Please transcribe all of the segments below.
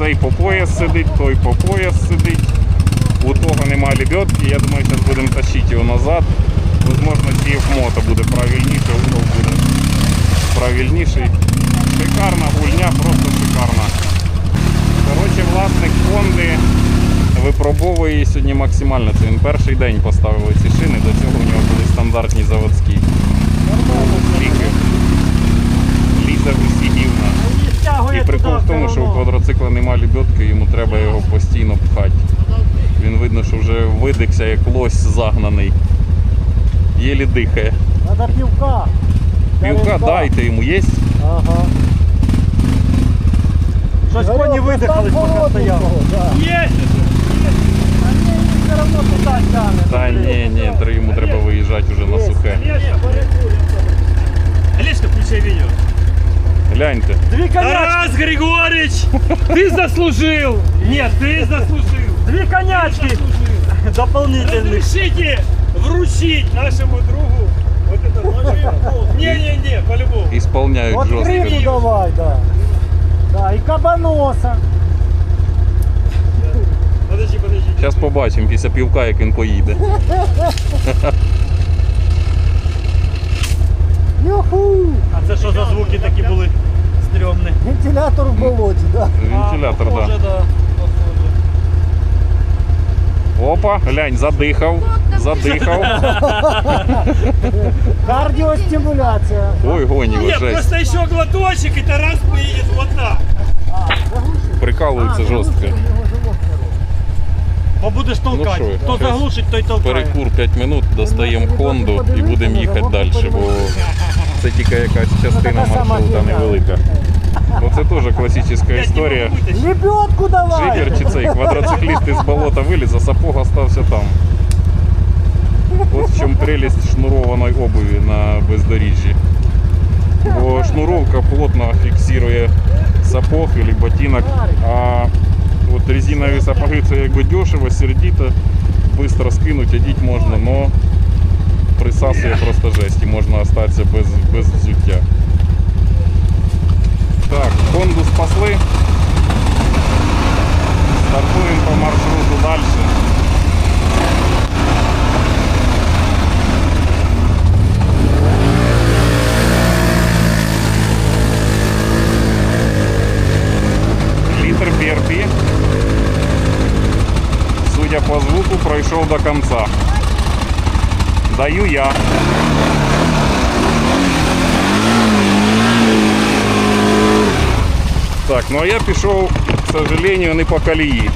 Цей по пояс сидить, той по пояс сидить. У того нема лебедки, я думаю, зараз будемо тащити його назад. Возможно, CF-мото буде правильніше, угол буде правильніший. Шикарна гульня, просто шикарна. Коротше, власник Хонди випробовує сьогодні максимально. Це він перший день поставив ці шини, до цього у нього були стандартні заводські. Лізе усі гівна. І прикол в тому, що у квадроцикла нема лебедки, йому треба його постійно пхати. Він видно, що вже видихся, як лось загнаний. Єлі дихає. Надо пивка. Півка дайте йому є. Ага. Щось коні видихались, поки стояв. Є! Та ні, ні, йому треба виїжджати вже на сухе. Тарас Григорьевич, ты заслужил! Нет, ты заслужил! Дві конячки. Заслужил. Дополнительных. Разрешите вручить нашему другу вот это Не-не-не, по-любому. Ісполняють Вот жорстко. рыбу давай, да. Да, и кабаноса. Подожди, подожди. Зараз побачимо після півка, як він поїде. Юху! А це що за звуки такі були Стрьомні? Вентилятор в болоте, да. Вентилятор, а, похоже, так. да. похоже. Опа, глянь, задихав. Задихав. Кардиостимуляция. Ой, гоні, ви Нет, жесть. просто еще глоточек, и Тарас поедет вот так. Прикалується жорстко. Бо будеш толкати. Ну що, Хто щас заглушить, той толкає. Перекур 5 минут, достаємо Хонду і будемо їхати далі, бо це тільки якась частина маршрута невелика. Оце теж класична історія. Лебедку давай! Жигер чи цей квадроцикліст із болота виліз, а сапог остався там. От в чому прелість шнурованої обуві на бездоріжжі. Бо шнуровка плотно фіксує сапог або ботинок, а от резинові сапоги це якби дешево, сердито, швидко скинути, одіти можна, але присасує просто жесть і можна остатися без, без взуття. Так, Хонду спасли. Стартуємо по маршруту далі. Літр Берпі, судя по звуку, пройшов до кінця. Даю я. Так, ну а я пішов, к сожалению, не по колії.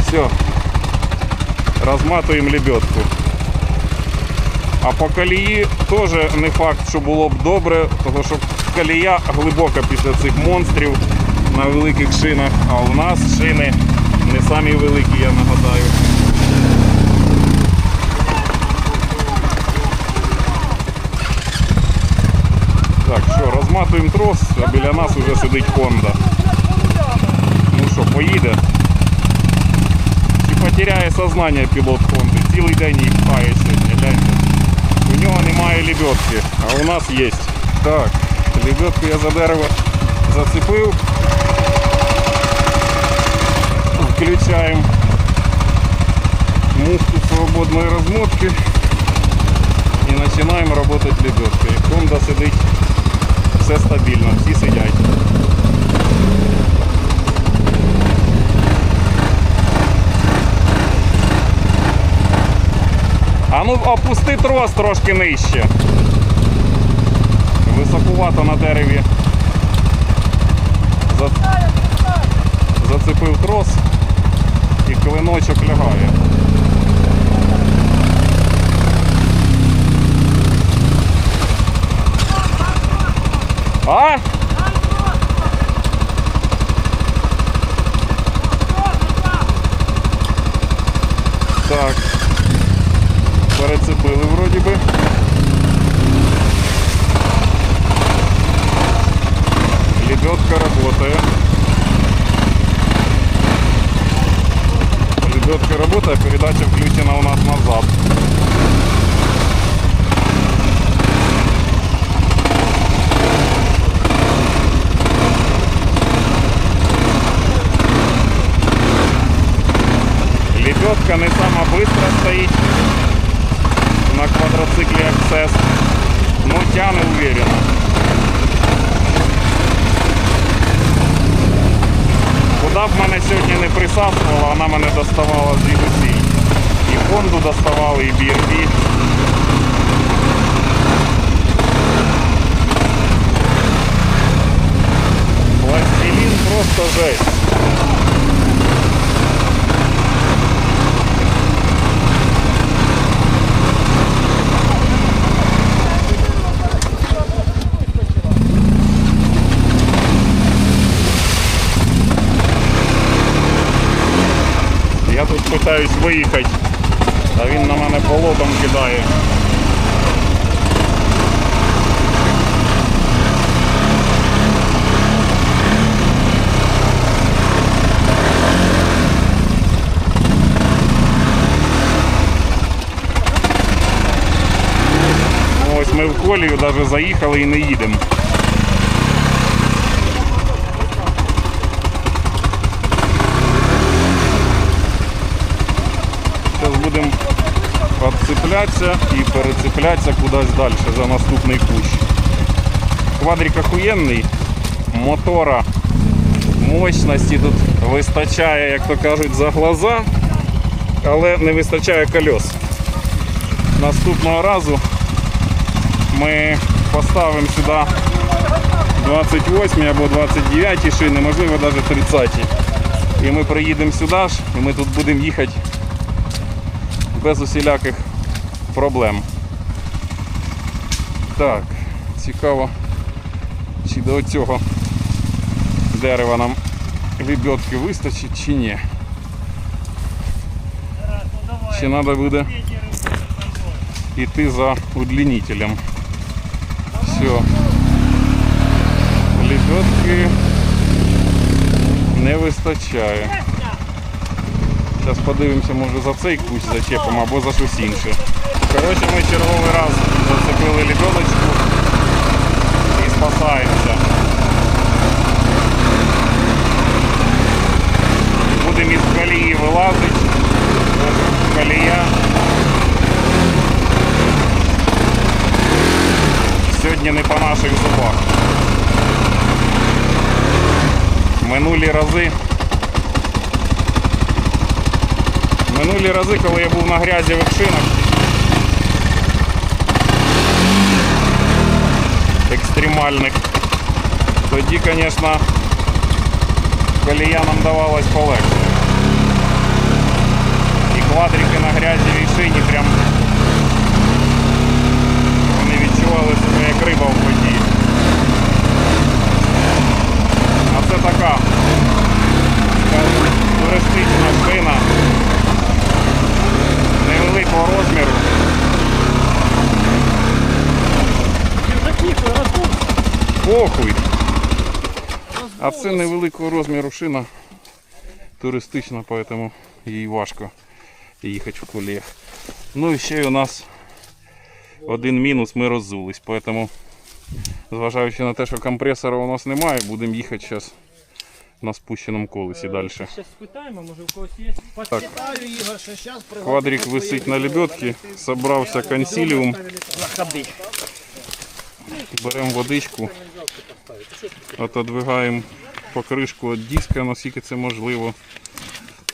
Все. Розматуємо лебедку. А по колії теж не факт, що було б добре, тому що колія глибока після цих монстрів на великих шинах, а у нас шини не самі великі, я нагадаю. що, розматуємо трос, а біля нас вже сидить Honda. Ну що, поїде? Чи потеряє сознання пілот Honda? Цілий день їх пхає сьогодні, гляньте. У нього немає лебедки, а у нас є. Так, лебедку я за дерево зацепив. Включаємо муфту свободної розмотки і починаємо працювати лебедкою. Honda сидить Все стабільно, всі сидять. А ну опусти трос трошки нижче. Високувато на дереві. За- Зацепив трос і клиночок лягає. А? Так. Перецепили вроді би. Лебедка работает. Лебедка работает, передача включена у нас назад. тяне уверенно. Куда б мене сьогодні не присасувала, вона мене доставала звідусі. І фонду доставали, і BRB. Пластилін просто жесть. Я тут питаюсь виїхати, а він на мене болотом кидає. Ну, Ось ми в колію навіть заїхали і не їдемо. Зараз будемо відцеплятися і перецеплятися кудись далі за наступний кущ. Квадрик охуєнний, мотора, мощності тут вистачає, як то кажуть, за глаза, але не вистачає кольос. Наступного разу ми поставимо сюди 28 або 29 шини, можливо навіть 30. І ми приїдемо сюди ж, і ми тут будемо їхати без усіляких проблем. Так, цікаво, чи до цього дерева нам лебедки вистачить, чи ні. Чи треба буде йти за удлінителем. Все. Лебедки не вистачає. Зараз подивимося, може за цей кусь зачепимо або за щось інше. Коротше, ми черговий раз зацепили лебедочку і спасаємося. Будемо із колії вилазити. Колія. Сьогодні не по наших зубах. Минулі рази Минулі рази, коли я був на грязєвих шинах, екстремальних, тоді, звісно, колія нам давалась полегше. І квадрики на грязєвій шині прям вони відчували себе як риба в воді. А це така туристична шина невеликого розміру. Похуй. А це невеликого розміру шина туристична, поэтому їй важко їхати в коліях. Ну і ще й у нас один мінус, ми роззулись, поэтому, зважаючи на те, що компресора у нас немає, будемо їхати зараз на спущеному колесі далі. Зараз спитаємо, може у когось є. Так. Квадрик висить на лебедці, собрався консиліум. Беремо водичку, отодвигаємо покришку від диска, наскільки це можливо.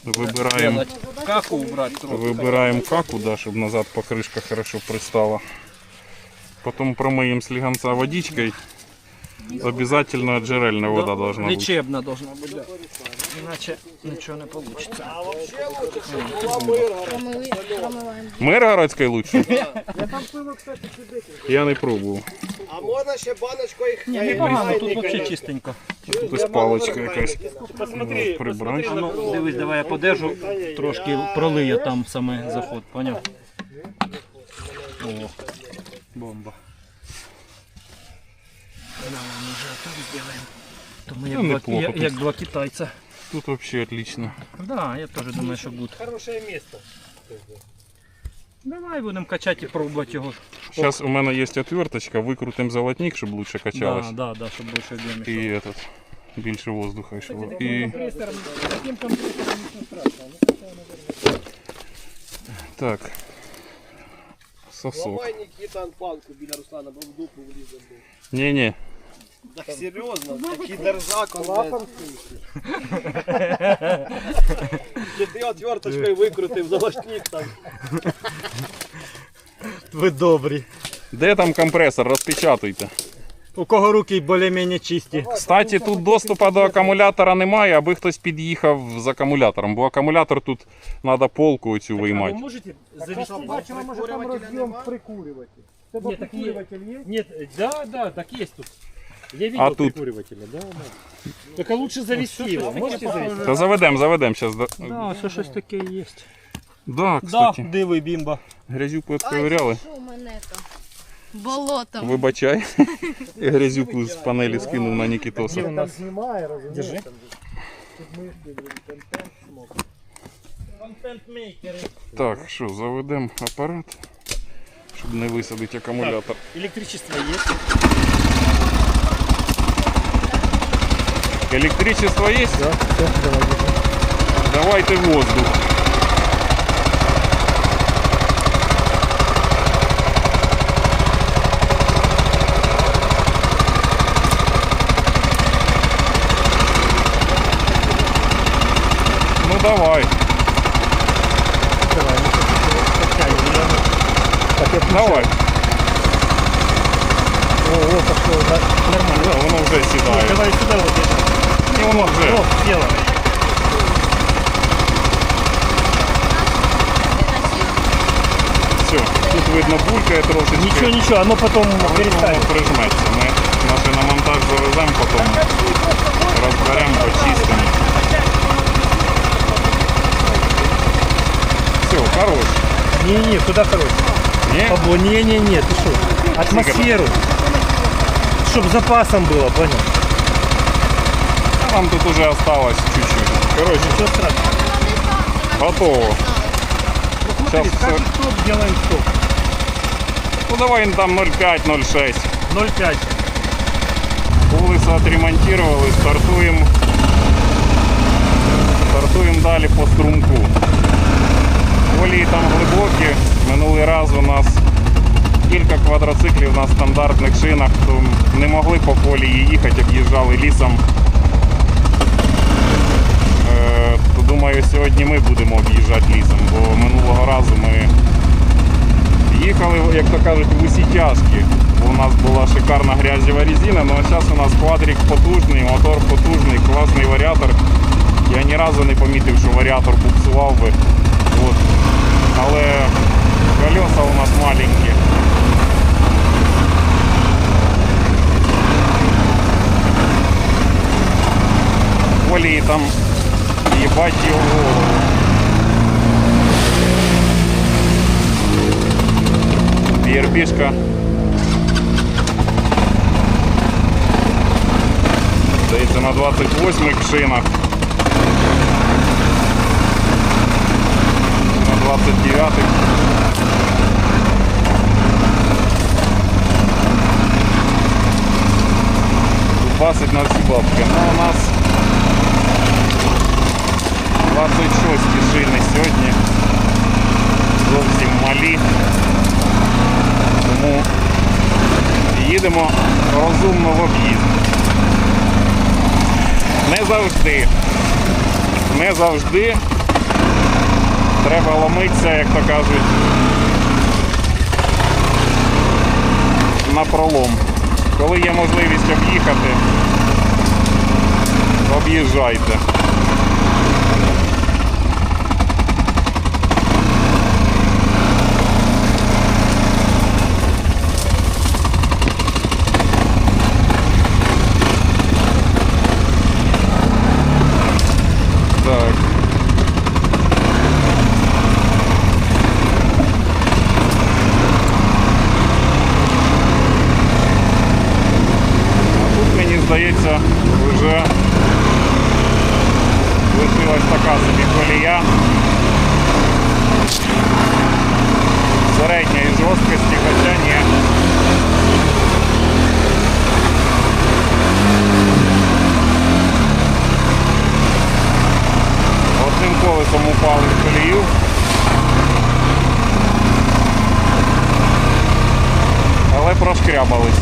Вибираємо, Каку вибираємо каку, да, щоб назад покришка хорошо пристала. Потім промиємо сліганця водичкой. Обязательно джерельная вода должна быть. Лечебна должна бути. да. Іначе нічого не вийде. Миргородської лучше? Я не пробував. А можна ще баночку їх? Ні, непогано, тут взагалі чистенько. Тут паличка якась. Прибрати. А ну, дивись, давай я подержу, трошки пролию там саме заход, поняв? О, бомба. То ми як, Ну, два, неплохо як, тут. як два китайця. Тут вообще отлично. Да, я теж думаю, що буде. Хороше місце. Давай будемо качати і пробувати його. Сейчас у мене є отверточка, викрутим золотник, щоб лучше качалось. Да, да, да, щоб більше об'ємів. І этот, більше воздуха. І... Так. Сосок. Нікіта планку біля Руслана, бо в дупу влізе. Ні-ні. Так серйозно, такий держак он. Клапан Чи ти отверточкою викрутив залашник там. Ви добрі. Де там компресор? Розпечатуйте. У кого руки більш-менш чисті. Кстати, тут доступу до акумулятора немає, аби хтось під'їхав з акумулятором, бо акумулятор тут треба полку оцю виймати. можете Просто бачимо, може там роз'єм прикурюватель. Тебе Ні, так є. прикурюватель є? Нет, да, да, так есть тут. Я видел А тут? прикуривателя, да, да. Только лучше завести его. Можете завести? Та заведемо, заведемо зараз. Да, все щось таке є. Да, Да, кстати. диви, бімба. Грязюку відковиряли. Що мене то? Болото. Вибачай. Я грязюку з панелі скинув на Нікітоса. Він там знімає, розумієш? Так, що, заведемо апарат, щоб не висадити акумулятор. Электричество есть. Електричество є? Да, все, давай. Давайте воздух. Ну давай, давай. О, о, пошло, да, нормально. Да, воно вже сідає. Давай сюда вот это. І воно вже. О, сделано. Все, тут видно булькає трошечки. Ничего, ничего, оно потом Воно перестанет. прижметься. Ми наше на монтаж завеземо, потім розберемо, почистимо. Все, хорош. Не-не, куда короче? Ні? Пабло, не-не-не, ты что? Атмосферу. Чтоб запасом было, понял? Нам тут уже осталось чуть-чуть. Короче, Ничего страшного. готово. Сейчас все. Скажешь стоп, делаем стоп. Ну давай там 0,5-0,6. 0,5. Колесо отремонтировали, стартуємо. Стартуємо далі по струмку. Колії там глибокі. Минулий раз у нас кілька квадроциклів на стандартних шинах, то не могли по колії їхати, об'їжджали лісом. Е, То думаю, сьогодні ми будемо об'їжджати лісом, бо минулого разу ми Їхали, як то кажуть, в усі тяжкі. У нас була шикарна грязєва резина, ну а зараз у нас квадрик потужний, мотор потужний, класний варіатор. Я ні разу не помітив, що варіатор буксував би. От. Але колеса у нас маленькі. Колії там їбать його голову. BRB-шка. Здається на 28 шинах. На 29 Басить на всі бабки. Ну у нас 26 шини сьогодні. Зовсім малі. Тому їдемо розумно в об'їзд. Не завжди. Не завжди треба ломитися, як то кажуть, на пролом. Коли є можливість об'їхати, об'їжджайте. Так. А тут мені здається вже лишилась така собі колія середньої жорсткості, хоча ні. Одним колесом упали в колію. Пошкрябались.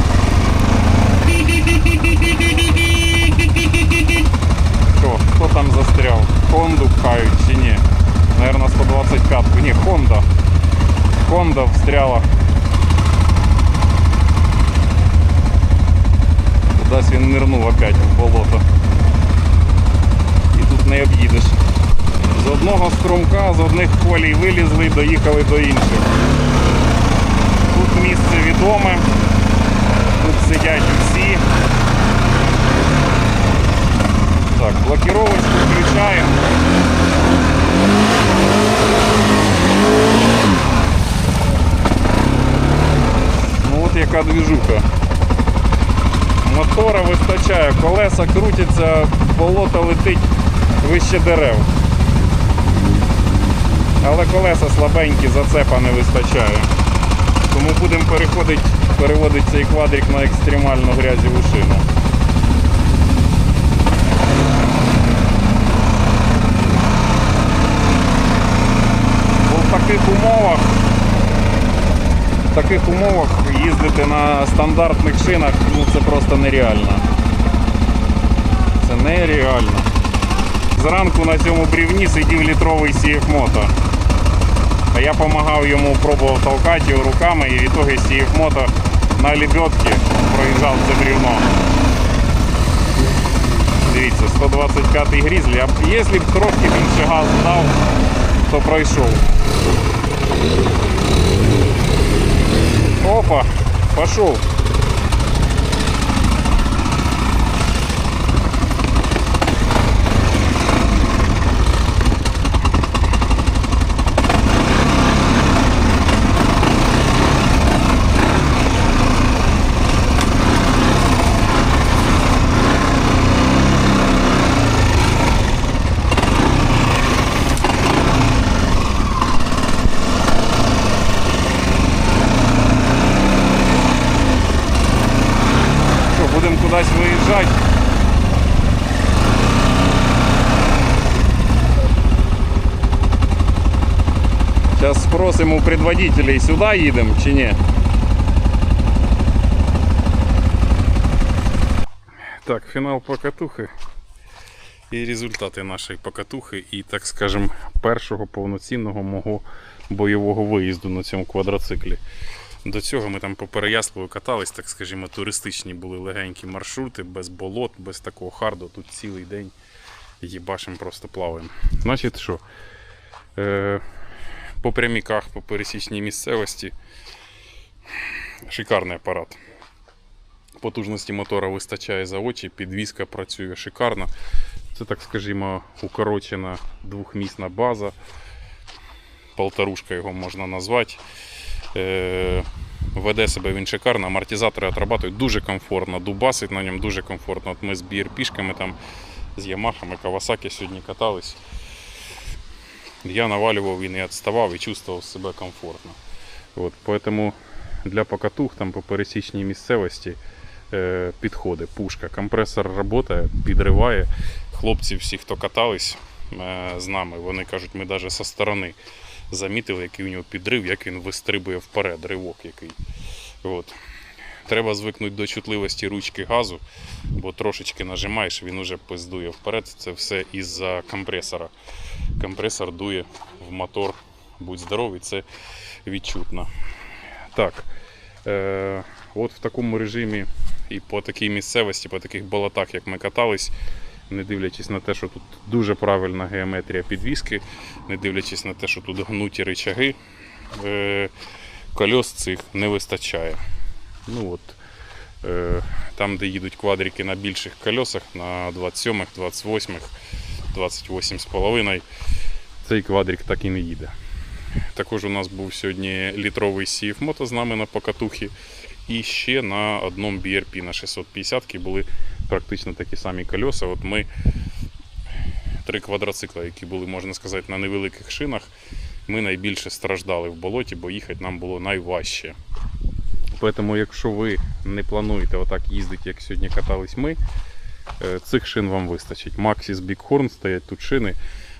Що, хто там застряв? Хонду пхають чи ні? Наверно, 125. Ні, Хонда. Хонда встряла. Кудись він нирнув опять в болото. І тут не об'їдеш. З одного струмка, з одних полій вилізли доїхали до інших. Тут місце відоме. Тут сидять усі. Так, блокировочку включаємо. Ну от яка движуха. Мотора вистачає, колеса крутяться, болото летить вище дерев. Але колеса слабенькі, зацепа не вистачає. Тому будемо переходити, переводити цей квадрик на екстремальну грязеву шину. В таких умовах в таких умовах їздити на стандартних шинах ну, це просто нереально. Це нереально. Зранку на цьому брівні сидів літровий CF Moto. А я допомагав йому, пробував толкати його руками і в ітогі CF Moto на лебедке проїжджав це брівно. Дивіться, 125 грізлі. А якщо б трошки більше газ дав, то пройшов. Опа, пошел. Що, будемо кудись виїжджати? Зараз спросимо у предводителей, сюди їдемо чи ні? Так, фінал покатухи. І результати нашої покатухи, і, так скажем, першого повноцінного мого бойового виїзду на цьому квадроциклі. До цього ми там по Переяславу катались, так скажімо, туристичні були легенькі маршрути, без болот, без такого харду. Тут цілий день їбашим просто плаваємо. Значить, що? Е, по пряміках, по пересічній місцевості. Шикарний апарат. Потужності мотора вистачає за очі, підвізка працює шикарно. Це, так скажімо, укорочена двохмісна база. Полторушка його можна назвати. Е, веде себе він шикарно, амортизатори отрабатують дуже комфортно, дубасить на ньому дуже комфортно. От ми з BRP-шками з Ямахами, Кавасаки сьогодні катались. Я навалював, він і відставав і чувствував себе комфортно. От, поэтому для покатух там по пересічній місцевості е, підходи, пушка. Компресор працює, підриває. Хлопці всі, хто катались е, з нами, вони кажуть, ми навіть зі сторони замітили, який у нього підрив, як він вистрибує вперед, ривок який. От. Треба звикнути до чутливості ручки газу, бо трошечки нажимаєш, він уже пиздує вперед. Це все із-за компресора. Компресор дує в мотор. Будь здоровий, це відчутно. Так. Е, от в такому режимі і по такій місцевості, по таких болотах, як ми катались, не дивлячись на те, що тут дуже правильна геометрія підвіски, не дивлячись на те, що тут гнуті рычаги, е, кольос цих не вистачає. Ну от, е, там, де їдуть квадрики на більших колесах, на 27-х, 28-х, 28,5, цей квадрик так і не їде. Також у нас був сьогодні літровий CF Moto з нами на покатухі. І ще на одному BRP на 650 були практично такі самі колеса. От ми три квадроцикла, які були, можна сказати, на невеликих шинах, ми найбільше страждали в болоті, бо їхати нам було найважче. Тому, якщо ви не плануєте отак їздити, як сьогодні катались ми, е, цих шин вам вистачить. Maxis Bighorn стоять тут шини,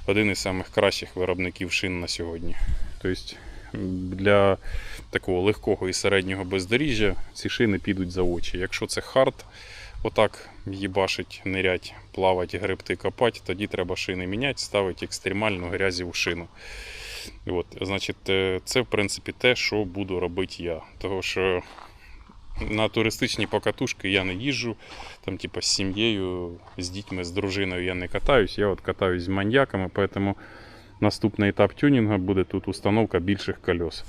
один із самих кращих виробників шин на сьогодні. Тобто для такого легкого і середнього бездоріжжя ці шини підуть за очі. Якщо це хард, отак їбашить, нирять, плавать, гребти, копати, тоді треба шини міняти, ставити екстремальну грязіву шину. От, значить, е, це в принципі те, що буду робити я. Того що на туристичні покатушки я не їжджу, там, типа, з сім'єю, з дітьми, з дружиною я не катаюсь, я от катаюсь з маньяками, поэтому наступний етап тюнінга буде тут установка більших кольос.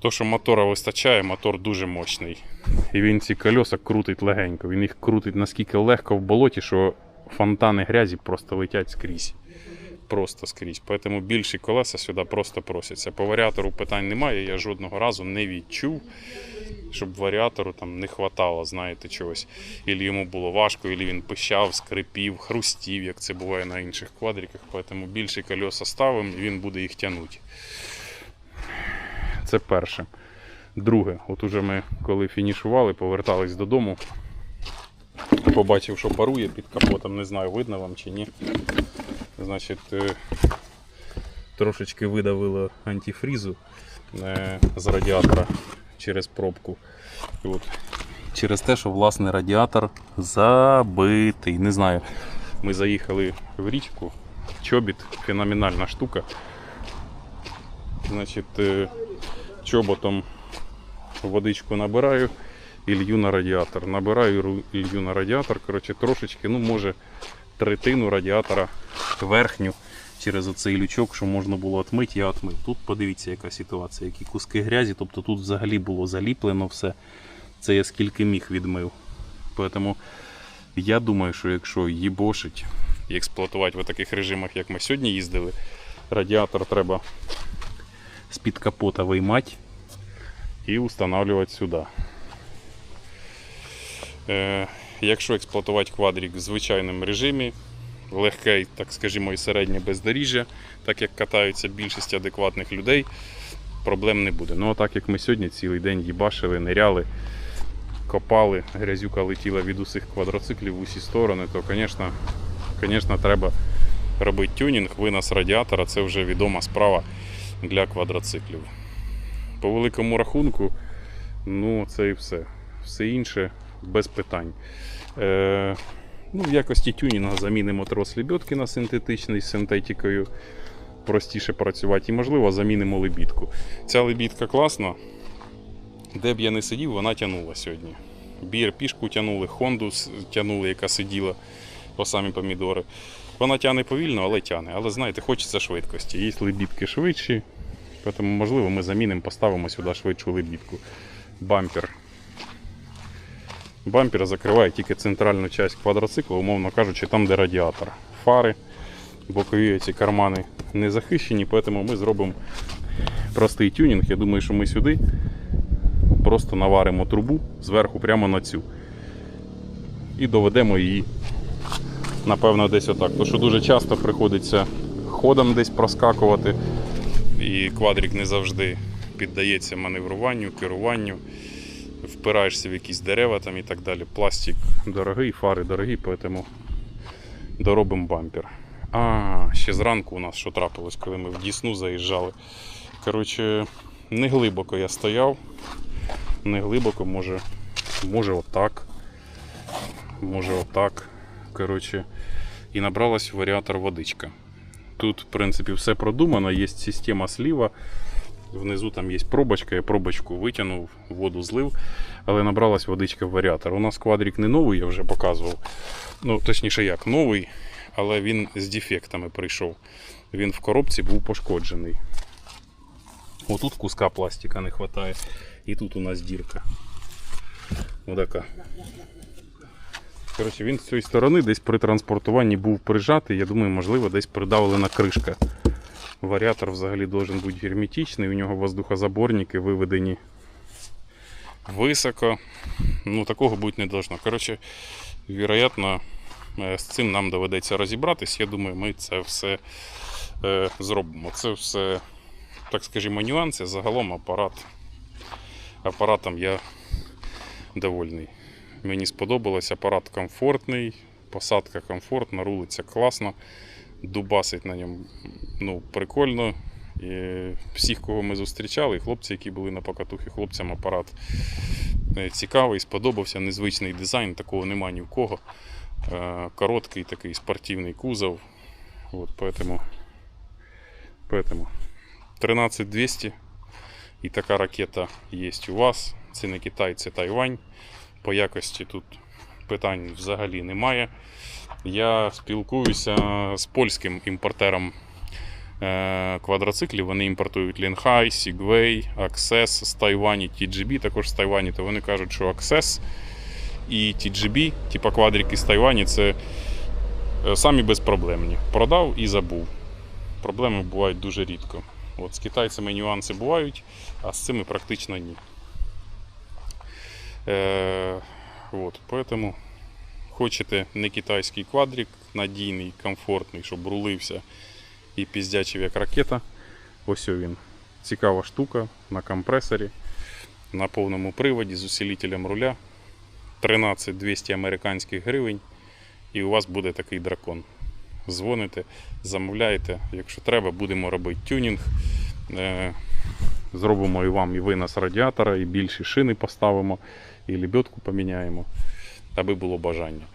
То, що мотора вистачає, мотор дуже мощний. І він ці кольоса крутить легенько. Він їх крутить наскільки легко в болоті, що фонтани грязі просто летять скрізь. Просто скрізь. Тому більші колеса сюди просто просяться. По варіатору питань немає, я жодного разу не відчув, щоб варіатору там не хватало, знаєте, чогось. Ілі йому було важко, ілі він пищав, скрипів, хрустів, як це буває на інших квадриках. Тому більші кольоса ставимо і він буде їх тягнути. Це перше. Друге, от уже ми коли фінішували, повертались додому. Побачив, що парує під капотом, не знаю, видно вам чи ні. Значить, е, трошечки видавило антифрізу е, з радіатора через пробку. От, через те, що власне радіатор забитий. Не знаю. Ми заїхали в річку. Чобіт феноменальна штука. Значить, е, чоботом водичку набираю і лью на радіатор. Набираю і лью на радіатор. Коротше, трошечки, ну, може, третину радіатора верхню через оцей лючок, що можна було отмити, я отмив. Тут подивіться, яка ситуація, які куски грязі. Тобто тут взагалі було заліплено все. Це я скільки міг відмив. Тому я думаю, що якщо їбошить і експлуатувати в таких режимах, як ми сьогодні їздили, радіатор треба з-під капота виймати і встановлювати сюди. Е, якщо експлуатувати квадрик в звичайному режимі, легке, так скажімо, і середнє бездоріжжя, так як катаються більшість адекватних людей, проблем не буде. Ну а так як ми сьогодні цілий день їбашили, ниряли, копали, грязюка летіла від усіх квадроциклів в усі сторони, то, звісно, звісно, треба робити тюнінг, винос радіатора це вже відома справа для квадроциклів. По великому рахунку, ну це і все. Все інше без питань. Е, ну, в якості тюнінга замінимо трос лебедки на синтетичний з синтетикою. Простіше працювати. І, можливо, замінимо лебідку. Ця лебідка класна. Де б я не сидів, вона тягнула сьогодні. Бір пішку тягнули, Хонду тягнули, яка сиділа по самі помідори. Вона тягне повільно, але тягне. Але знаєте, хочеться швидкості. Є лебідки швидші, тому, можливо, ми замінимо, поставимо сюди швидшу лебідку. Бампер. Бампер закриває тільки центральну частину квадроцикла, умовно кажучи, там, де радіатор. Фари, бокові ці кармани не захищені, тому ми зробимо простий тюнінг. Я думаю, що ми сюди просто наваримо трубу зверху прямо на цю. І доведемо її, напевно, десь отак. Тому що дуже часто приходиться ходом десь проскакувати, і квадрик не завжди піддається маневруванню, керуванню. Впираєшся в якісь дерева там і так далі. Пластик дорогий, фари дорогі, тому доробимо бампер. А, ще зранку у нас що трапилось, коли ми в Дісну заїжджали. Коротше, не глибоко я стояв. Не глибоко, може, може отак. Може отак. Коротше, і набралась варіатор водичка. Тут, в принципі, все продумано, є система сліва. Внизу там є пробочка, я пробочку витягнув, воду злив, але набралась водичка в варіатор. У нас квадрик не новий, я вже показував. Ну, точніше як, новий, але він з дефектами прийшов. Він в коробці був пошкоджений. Отут куска пластика не вистачає. І тут у нас дірка. Отака. Коротше, він з цієї сторони десь при транспортуванні був прижатий. Я думаю, можливо, десь придавлена кришка. Варіатор взагалі должен бути герметичний, у нього воздухозаборники виведені високо. Ну, такого бути не должно. Коротше, вероятно, е, з цим нам доведеться розібратись. Я думаю, ми це все е, зробимо. Це все, так скажімо, нюанси. Загалом апарат. Апаратом я довольний. Мені сподобалось, апарат комфортний, посадка комфортна, рулиться класно, дубасить на ньому ну, прикольно. е, всіх, кого ми зустрічали, і хлопці, які були на покатухі, хлопцям апарат е, цікавий, сподобався, незвичний дизайн, такого нема ні в кого. Е, Короткий такий спортивний кузов. От, поэтому, поэтому 13200 і така ракета є у вас. Це не Китай, це Тайвань. По якості тут питань взагалі немає. Я спілкуюся з польським імпортером е, квадроциклів. Вони імпортують Лінхай, Segway, Access з Тайвані, TGB також з Тайвані. То вони кажуть, що Access і TGB, типа квадрики з Тайвані, це е, самі безпроблемні. Продав і забув. Проблеми бувають дуже рідко. От з китайцями нюанси бувають, а з цими практично ні. Е, от, поэтому хочете не китайський квадрик, надійний, комфортний, щоб рулився і піздячив як ракета. Ось він. Цікава штука на компресорі, на повному приводі з усилителем руля. 13 200 американських гривень. І у вас буде такий дракон. Дзвоните, замовляєте. Якщо треба, будемо робити тюнінг. Е, Зробимо і вам і винос радіатора, і більші шини поставимо, і лебедку поміняємо, аби було бажання.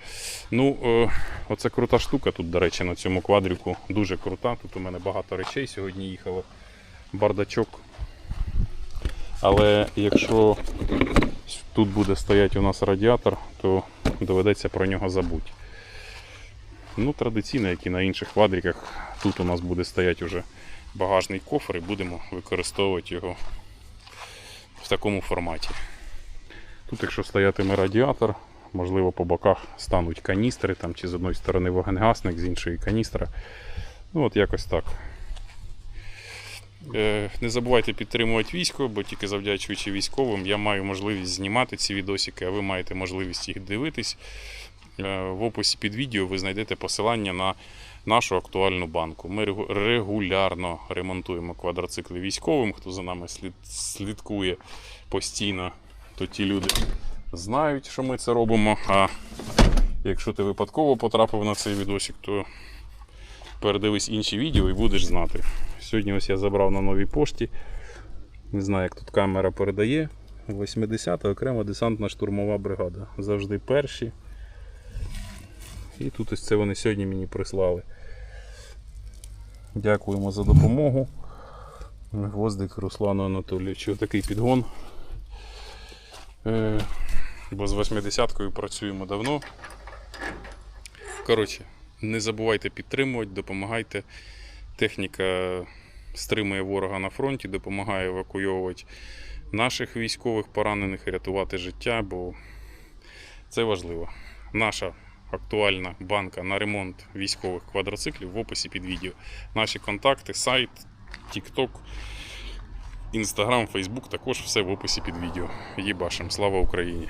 Ну, е, оце крута штука тут, до речі, на цьому квадріку. Дуже крута. Тут у мене багато речей сьогодні їхало. Бардачок. Але якщо тут буде стояти у нас радіатор, то доведеться про нього забути. Ну, традиційно, як і на інших квадриках, тут у нас буде стояти вже багажний кофр і будемо використовувати його в такому форматі. Тут, якщо стоятиме радіатор, можливо, по боках стануть каністри, там, чи з одної сторони вогнегасник, з іншої каністра. Ну, от якось так. Е, Не забувайте підтримувати військо, бо тільки завдячуючи військовим, я маю можливість знімати ці відосики, а ви маєте можливість їх дивитись. Е, В описі під відео ви знайдете посилання на нашу актуальну банку. Ми регулярно ремонтуємо квадроцикли військовим. Хто за нами слідкує постійно, то ті люди знають, що ми це робимо. А якщо ти випадково потрапив на цей відосик, то передивись інші відео і будеш знати. Сьогодні ось я забрав на новій пошті. Не знаю, як тут камера передає. 80-та окрема десантна штурмова бригада. Завжди перші. І тут ось це вони сьогодні мені прислали. Дякуємо за допомогу. Гвоздик Руслану Анатолійовичу. Такий підгон. Бо з 80-кою працюємо давно. Коротше, не забувайте підтримувати, допомагайте. Техніка стримує ворога на фронті, допомагає евакуйовувати наших військових поранених і рятувати життя, бо це важливо. Наша актуальна банка на ремонт військових квадроциклів в описі під відео. Наші контакти, сайт, TikTok, Instagram, Фейсбук також все в описі під відео. Їбашим. Слава Україні!